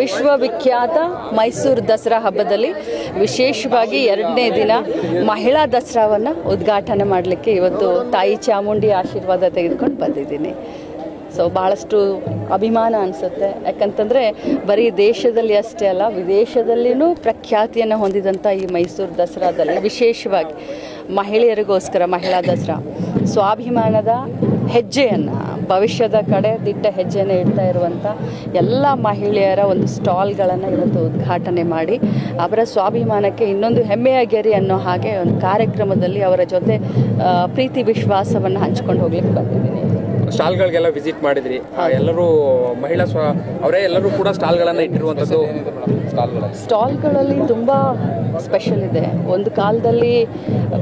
ವಿಶ್ವವಿಖ್ಯಾತ ಮೈಸೂರು ದಸರಾ ಹಬ್ಬದಲ್ಲಿ ವಿಶೇಷವಾಗಿ ಎರಡನೇ ದಿನ ಮಹಿಳಾ ದಸರಾವನ್ನು ಉದ್ಘಾಟನೆ ಮಾಡಲಿಕ್ಕೆ ಇವತ್ತು ತಾಯಿ ಚಾಮುಂಡಿ ಆಶೀರ್ವಾದ ತೆಗೆದುಕೊಂಡು ಬಂದಿದ್ದೀನಿ. ಸೊ ಭಾಳಷ್ಟು ಅಭಿಮಾನ ಅನಿಸುತ್ತೆ. ಯಾಕಂತಂದರೆ ಬರೀ ದೇಶದಲ್ಲಿ ಅಷ್ಟೇ ಅಲ್ಲ, ವಿದೇಶದಲ್ಲಿನೂ ಪ್ರಖ್ಯಾತಿಯನ್ನು ಹೊಂದಿದಂಥ ಈ ಮೈಸೂರು ದಸರಾದಲ್ಲಿ ವಿಶೇಷವಾಗಿ ಮಹಿಳೆಯರಿಗೋಸ್ಕರ ಮಹಿಳಾ ದಸರಾ ಸ್ವಾಭಿಮಾನದ ಹೆಜ್ಜೆಯನ್ನು ಭವಿಷ್ಯದ ಕಡೆ ದಿಟ್ಟ ಹೆಜ್ಜೆನ ಇಡ್ತಾ ಇರುವಂಥ ಎಲ್ಲ ಮಹಿಳೆಯರ ಒಂದು ಸ್ಟಾಲ್ಗಳನ್ನು ಇವತ್ತು ಉದ್ಘಾಟನೆ ಮಾಡಿ ಅವರ ಸ್ವಾಭಿಮಾನಕ್ಕೆ ಇನ್ನೊಂದು ಹೆಮ್ಮೆಯ ಗೆರಿ ಅನ್ನೋ ಹಾಗೆ ಒಂದು ಕಾರ್ಯಕ್ರಮದಲ್ಲಿ ಅವರ ಜೊತೆ ಪ್ರೀತಿ ವಿಶ್ವಾಸವನ್ನು ಹಂಚ್ಕೊಂಡು ಹೋಗ್ಲಿಕ್ಕೆ ಬಂದಿದ್ದೀನಿ. ಸ್ಟಾಲ್ಗಳಿಗೆಲ್ಲ ವಿಸಿಟ್ ಮಾಡಿದ್ರಿ. ಎಲ್ಲರೂ ಮಹಿಳಾ ಸ್ವ ಅವರೇ ಎಲ್ಲರೂ ಕೂಡ ಸ್ಟಾಲ್ಗಳನ್ನು ಇಟ್ಟಿರುವಂಥದ್ದು ಸ್ಟಾಲ್ಗಳಲ್ಲಿ? ತುಂಬ ಸ್ಪೆಷಲ್ ಇದೆ. ಒಂದು ಕಾಲದಲ್ಲಿ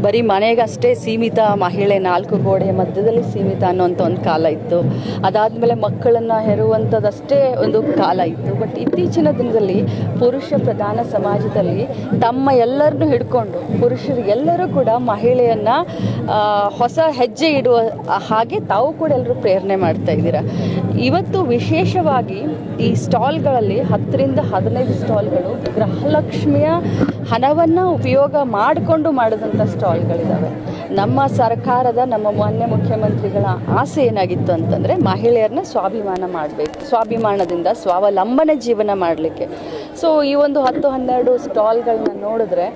ಬರೀ ಮನೆಗಷ್ಟೇ ಸೀಮಿತ ಮಹಿಳೆ ನಾಲ್ಕು ಗೋಡೆ ಮಧ್ಯದಲ್ಲಿ ಸೀಮಿತ ಅನ್ನೋಂಥ ಒಂದು ಕಾಲ ಇತ್ತು. ಅದಾದಮೇಲೆ ಮಕ್ಕಳನ್ನು ಹೆರುವಂಥದ್ದಷ್ಟೇ ಒಂದು ಕಾಲ ಇತ್ತು. ಬಟ್ ಇತ್ತೀಚಿನ ದಿನದಲ್ಲಿ ಪುರುಷ ಪ್ರಧಾನ ಸಮಾಜದಲ್ಲಿ ತಮ್ಮ ಎಲ್ಲರನ್ನೂ ಹಿಡ್ಕೊಂಡು ಪುರುಷರು ಎಲ್ಲರೂ ಕೂಡ ಮಹಿಳೆಯನ್ನು ಹೊಸ ಹೆಜ್ಜೆ ಇಡುವ ಹಾಗೆ ತಾವು ಕೂಡ ಎಲ್ಲರೂ ಪ್ರೇರಣೆ ಮಾಡ್ತಾ ಇದ್ದೀರಾ. ಇವತ್ತು ವಿಶೇಷವಾಗಿ ಈ ಸ್ಟಾಲ್ಗಳಲ್ಲಿ ಹತ್ತರಿಂದ ಹದಿನೈದು ಸ್ಟಾಲ್ಗಳು. ಗೃಹಲಕ್ಷ್ಮಿಯ ಹಣವನ್ನು ಉಪಯೋಗ ಮಾಡಿಕೊಂಡು ಮಾಡಿದಂಥ ಸ್ಟಾಲ್ಗಳಿದ್ದಾವೆ ನಮ್ಮ ಸರ್ಕಾರದ, ನಮ್ಮ ಮಾನ್ಯ ಮುಖ್ಯಮಂತ್ರಿಗಳ ಆಸೆ ಏನಾಗಿತ್ತು ಅಂತಂದರೆ ಮಹಿಳೆಯರನ್ನ ಸ್ವಾಭಿಮಾನ ಮಾಡಬೇಕು. ಸ್ವಾಭಿಮಾನದಿಂದ ಸ್ವಾವಲಂಬನೆ ಜೀವನ ಮಾಡಲಿಕ್ಕೆ. ಸೊ ಈ ಒಂದು ಹತ್ತು ಹನ್ನೆರಡು ಸ್ಟಾಲ್ಗಳನ್ನ ನೋಡಿದ್ರೆ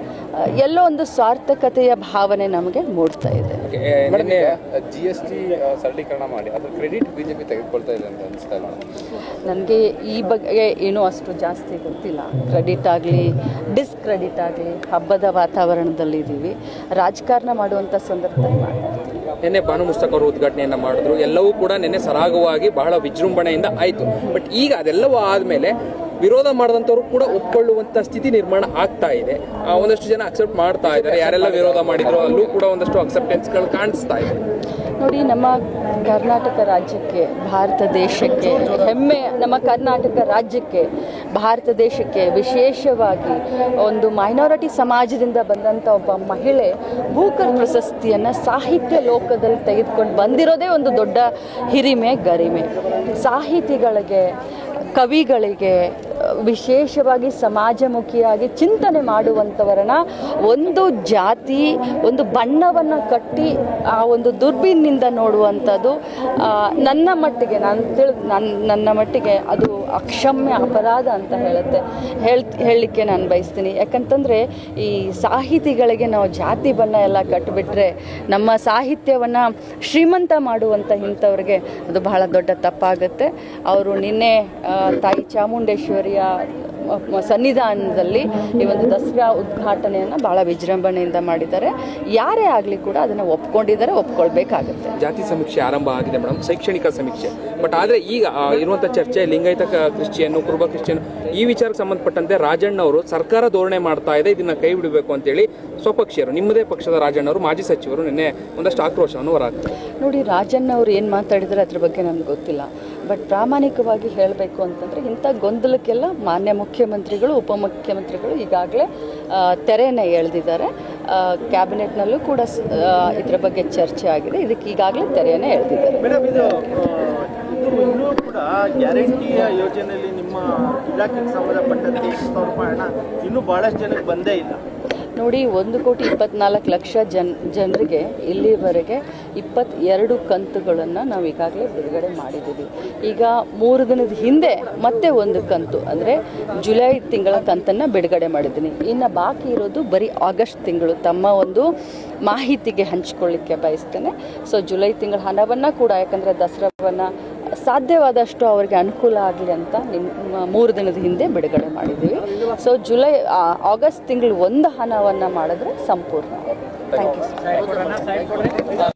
ಎಲ್ಲೋ ಒಂದು ಸಾರ್ಥಕತೆಯ ಭಾವನೆ ನಮಗೆ ಮೂಡ್ತಾ ಇದೆ. ಜಿ ಎಸ್ ಟಿ ಸರಳೀಕರಣ ಮಾಡಿ ಅದು ಕ್ರೆಡಿಟ್ ಬಿಜೆಪಿ ತೆಗೆದುಕೊಳ್ತಾ ಇದೆ ಅಂತ ಅನಿಸ್ತಾ ಇಲ್ಲ ನನಗೆ ಈ ಬಗ್ಗೆ ಏನೂ ಅಷ್ಟು ಜಾಸ್ತಿ ಗೊತ್ತಿಲ್ಲ. ಕ್ರೆಡಿಟ್ ಆಗಲಿ ಡಿಸ್ಕ್ರೆಡಿಟ್ ಆಗಲಿ ಹಬ್ಬದ ವಾತಾವರಣದಲ್ಲಿ ಇದ್ದೀವಿ ರಾಜಕಾರಣ ಮಾಡುವಂಥ ಸಂದರ್ಭದಲ್ಲಿ ನಿನ್ನೆ ಭಾನು ಮುಸ್ತಕ್ ಅವರು ಉದ್ಘಾಟನೆಯನ್ನ ಮಾಡಿದ್ರು. ಎಲ್ಲವೂ ಕೂಡ ನಿನ್ನೆ ಸರಾಗವಾಗಿ ಬಹಳ ವಿಜೃಂಭಣೆಯಿಂದ ಆಯ್ತು. ಬಟ್ ಈಗ ಅದೆಲ್ಲವೂ ಆದ್ಮೇಲೆ ವಿರೋಧ ಮಾಡಿದಂಥವ್ರು ಕೂಡ ಒಪ್ಕೊಳ್ಳುವಂತ ಸ್ಥಿತಿ ನಿರ್ಮಾಣ ಆಗ್ತಾ ಇದೆ. ಒಂದಷ್ಟು ಜನ ಅಕ್ಸೆಪ್ಟ್ ಮಾಡ್ತಾ ಇದ್ದಾರೆ. ಯಾರೆಲ್ಲ ವಿರೋಧ ಮಾಡಿದ್ರು ಅಲ್ಲೂ ಕೂಡ ಒಂದಷ್ಟು ಅಕ್ಸೆಪ್ಟೆನ್ಸ್ಗಳು ಕಾಣಿಸ್ತಾ ಇದೆ. ನೋಡಿ, ನಮ್ಮ ಕರ್ನಾಟಕ ರಾಜ್ಯಕ್ಕೆ, ಭಾರತ ದೇಶಕ್ಕೆ, ಹೆಮ್ಮೆ ನಮ್ಮ ಕರ್ನಾಟಕ ರಾಜ್ಯಕ್ಕೆ, ಭಾರತ ದೇಶಕ್ಕೆ ವಿಶೇಷವಾಗಿ ಒಂದು ಮೈನಾರಿಟಿ ಸಮಾಜದಿಂದ ಬಂದಂಥ ಒಬ್ಬ ಮಹಿಳೆ ಭೂಕರ್ ಪ್ರಶಸ್ತಿಯನ್ನು ಸಾಹಿತ್ಯ ಲೋಕದಲ್ಲಿ ತೆಗೆದುಕೊಂಡು ಬಂದಿರೋದೇ ಒಂದು ದೊಡ್ಡ ಹಿರಿಮೆ, ಗರಿಮೆ. ಸಾಹಿತಿಗಳಿಗೆ, ಕವಿಗಳಿಗೆ ವಿಶೇಷವಾಗಿ ಸಮಾಜಮುಖಿಯಾಗಿ ಚಿಂತನೆ ಮಾಡುವಂಥವರನ್ನ ಒಂದು ಜಾತಿ, ಒಂದು ಬಣ್ಣವನ್ನು ಕಟ್ಟಿ ಆ ಒಂದು ದುರ್ಬೀನಿಂದ ನೋಡುವಂಥದ್ದು ನನ್ನ ಮಟ್ಟಿಗೆ, ನಾನು ತಿಳಿದು ನನ್ನ ನನ್ನ ಮಟ್ಟಿಗೆ ಅದು ಅಕ್ಷಮ್ಯ ಅಪರಾಧ ಅಂತ ಹೇಳುತ್ತೆ. ಹೇಳ್, ಹೇಳಲಿಕ್ಕೆ ನಾನು ಬಯಸ್ತೀನಿ. ಯಾಕಂತಂದರೆ ಈ ಸಾಹಿತಿಗಳಿಗೆ ನಾವು ಜಾತಿ ಬಣ್ಣ ಎಲ್ಲ ಕಟ್ಟಿಬಿಟ್ರೆ ನಮ್ಮ ಸಾಹಿತ್ಯವನ್ನು ಶ್ರೀಮಂತ ಮಾಡುವಂಥ ಇಂಥವ್ರಿಗೆ ಅದು ಬಹಳ ದೊಡ್ಡ ತಪ್ಪಾಗುತ್ತೆ. ಅವರು ನಿನ್ನೆ ತಾಯಿ ಚಾಮುಂಡೇಶ್ವರಿಯ ಸನ್ನಿಧಾನದಲ್ಲಿ ಈ ಒಂದು ದಸರಾ ಉದ್ಘಾಟನೆಯನ್ನು ಭಾಳ ವಿಜೃಂಭಣೆಯಿಂದ ಮಾಡಿದ್ದಾರೆ. ಯಾರೇ ಆಗಲಿ ಕೂಡ ಅದನ್ನು ಒಪ್ಕೊಂಡಿದ್ದಾರೆ, ಒಪ್ಕೊಳ್ಬೇಕಾಗುತ್ತೆ. ಜಾತಿ ಸಮೀಕ್ಷೆ ಆರಂಭ ಆಗಿದೆ ಮೇಡಮ್, ಶೈಕ್ಷಣಿಕ ಸಮೀಕ್ಷೆ. ಬಟ್ ಆದರೆ ಈಗ ಇರುವಂಥ ಚರ್ಚೆ, ಲಿಂಗಾಯತ ಕ್ರಿಶ್ಚಿಯನ್ನು ಕ್ರಿಶ್ಚಿಯನ್ ಕುರುಬ ಕ್ರಿಶ್ಚಿಯನ್ ಈ ವಿಚಾರಕ್ಕೆ ಸಂಬಂಧಪಟ್ಟಂತೆ ರಾಜಣ್ಣ ಅವರು ಸರ್ಕಾರ ಧೋರಣೆ ಮಾಡ್ತಾ ಇದೆ ಇದನ್ನ ಕೈ ಬಿಡಬೇಕು ಅಂತೇಳಿ ಸ್ವಪಕ್ಷೀಯರು ನಿಮ್ಮದೇ ಪಕ್ಷದ ರಾಜಣ್ಣ ಅವರು ಮಾಜಿ ಸಚಿವರು ನಿನ್ನೆ ಒಂದಷ್ಟು ಆಕ್ರೋಶವನ್ನು ಹೊರಹಾಕ್ತಾರೆ ನೋಡಿ ರಾಜಣ್ಣ ಅವರು ಏನು ಮಾತಾಡಿದ್ರೆ ಅದ್ರ ಬಗ್ಗೆ ನನ್ಗೆ ಗೊತ್ತಿಲ್ಲ. ಬಟ್ ಪ್ರಾಮಾಣಿಕವಾಗಿ ಹೇಳಬೇಕು ಅಂತಂದರೆ ಇಂಥ ಗೊಂದಲಕ್ಕೆಲ್ಲ ಮಾನ್ಯ ಮುಖ್ಯಮಂತ್ರಿಗಳು ಉಪಮುಖ್ಯಮಂತ್ರಿಗಳು ಈಗಾಗಲೇ ತೆರೆನೇ ತೆರೆಯನ್ನು ಎಳೆದಿದ್ದಾರೆ. ಕ್ಯಾಬಿನೆಟ್ನಲ್ಲೂ ಕೂಡ ಇದರ ಇದ್ರ ಬಗ್ಗೆ ಚರ್ಚೆ ಆಗಿದೆ. ಇದಕ್ಕೆ ಈಗಾಗಲೇ ತೆರೆಯನ್ನು ಎಳೆದಿದ್ದಾರೆ. ಗ್ಯಾರಂಟಿಯ ಯೋಜನೆಯಲ್ಲಿ ನಿಮ್ಮ ಇಲಾಖೆಗೆ ಸಂಬಂಧಪಟ್ಟಂತೆ ಎಷ್ಟು ಸಾವಿರ ರೂಪಾಯಿ ಹಣ ಇನ್ನೂ ಭಾಳಷ್ಟು ಜನಕ್ಕೆ ಬಂದೇ ಇಲ್ಲ. ನೋಡಿ, ಒಂದು ಕೋಟಿ ಇಪ್ಪತ್ನಾಲ್ಕು ಲಕ್ಷ ಜನ್, ಜನರಿಗೆ ಇಲ್ಲಿವರೆಗೆ ಇಪ್ಪತ್ತೆರಡು ಕಂತುಗಳನ್ನು ನಾವು ಈಗಾಗಲೇ ಬಿಡುಗಡೆ ಮಾಡಿದ್ದೀವಿ. ಈಗ ಮೂರು ದಿನದ ಹಿಂದೆ ಮತ್ತೆ ಒಂದು ಕಂತು, ಅಂದರೆ ಜುಲೈ ತಿಂಗಳ ಕಂತನ್ನು ಬಿಡುಗಡೆ ಮಾಡಿದ್ದೀನಿ. ಇನ್ನು ಬಾಕಿ ಇರೋದು ಬರೀ ಆಗಸ್ಟ್ ತಿಂಗಳು. ತಮ್ಮ ಒಂದು ಮಾಹಿತಿಗೆ ಹಂಚಿಕೊಳ್ಳಿಕ್ಕೆ ಬಯಸ್ತೇನೆ. ಸೊ, ಜುಲೈ ತಿಂಗಳ ಹಣವನ್ನು ಕೂಡ, ಯಾಕಂದರೆ ದಸರಾವನ್ನು ಸಾಧ್ಯವಾದಷ್ಟು ಅವರಿಗೆ ಅನುಕೂಲ ಆಗಲಿ ಅಂತ ನಿಮ್ಮ ಮೂರು ದಿನದ ಹಿಂದೆ ಬಿಡುಗಡೆ ಮಾಡಿದ್ದೀವಿ. ಸೊ ಜುಲೈ ಆಗಸ್ಟ್ ತಿಂಗಳು ಒಂದು ಹಣವನ್ನು ಮಾಡಿದ್ರೆ ಸಂಪೂರ್ಣ. Thank you